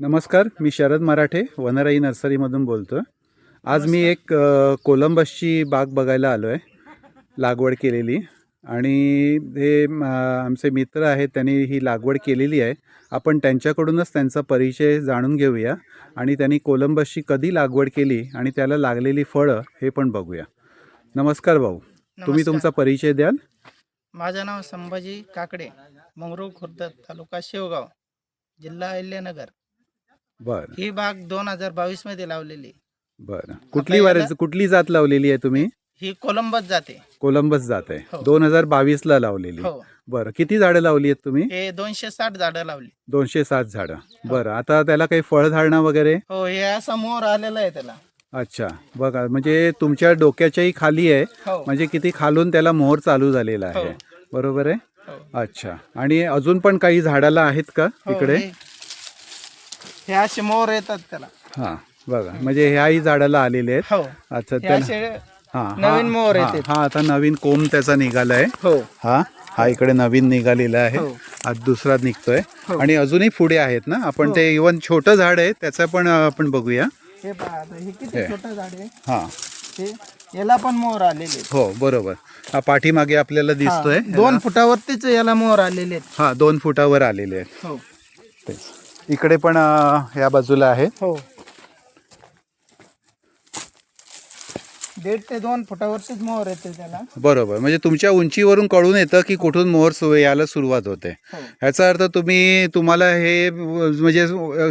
नमस्कार मी शरद मराठे वनराई नर्सरीमधून बोलतो आज मी एक कोलंबसची बाग बघायला आलो आहे लागवड केलेली. आणि हे आमचे मित्र आहेत त्यांनी ही लागवड केलेली आहे. आपण त्यांच्याकडूनच त्यांचा परिचय जाणून घेऊया. आणि त्यांनी कोलंबसची कधी लागवड केली आणि त्याला लागलेली फळं हे पण बघूया. नमस्कार भाऊ. तुम्ही. तुमचा परिचय द्याल. माझं नाव संभाजी काकडे मंगरूळ खुर्द तालुका शेवगाव जिल्हा अहिल्यानगर. बरं. ही बाग दोन हजार बावीसमध्ये लावलेली. बरं. कुठली वार कुठली जात लावलेली आहे तुम्ही? ही कोलंबस जाते. कोलंबस जात आहे. हो. दोन हजार बावीसला लावलेली. हो. बरं. किती झाडं लावली आहेत तुम्ही? हे दोनशे साठ झाडं लावली. दोनशे सात झाडं. बरं. आता त्याला काही फळधारणा वगैरे? हो हे असं मोर आलेलं आहे त्याला. अच्छा. बघा म्हणजे तुमच्या डोक्याच्याही खाली आहे. हो. म्हणजे किती खालून त्याला मोहर चालू झालेला आहे. हो. बरोबर आहे? हो. अच्छा. आणि अजून पण काही झाडाला आहेत का हो, इकडे? हे- हे असे मोर येतात त्याला. हा बघा. म्हणजे ह्याही झाडाला आलेले आहेत. हो. अच्छा हे त्याला असे हा नवीन मोहर हा येतात. हा आता नवीन कोंब त्याचा निघालाय. हो. हा हा इकडे नवीन निघालेला आहे. हो. आज दुसरा निघतोय. हो. आणि अजूनही पुढे आहेत ना? आपण. ते इवन छोटं झाड आहे त्याचं पण अं, आपण बघूया. हे पहा आता हे किती हे. छोटं झाड आहे. हा. हे याला पण मोर आलेले आहेत. हो बरोबर. हा पाठीमागे आपल्याला दिसतोय. दोन फुटावरतीच याला मोर आलेले आहेत. हा दोन फुटावर आलेले आहेत. हो. तेच. इकडे पण या बाजूला आहे. हो. दीड ते दोन फुटावरतीच मोहर येते त्याला. बरोबर. म्हणजे तुमच्या उंचीवरून कळून येतं की कुठून मोहर सु यायला सुरुवात होते. हो. ह्याचा अर्थ तुम्ही तुम्हाला हे म्हणजे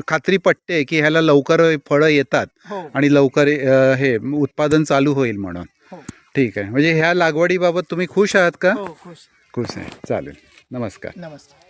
खात्री पटते की ह्याला लवकर फळं येतात हो. आणि लवकर अं, हे उत्पादन चालू होईल म्हणून. हो. ठीक आहे. म्हणजे ह्या लागवडीबाबत तुम्ही खुश आहात का? हो खुश. खुश आहे. चालेल. नमस्कार. नमस्कार.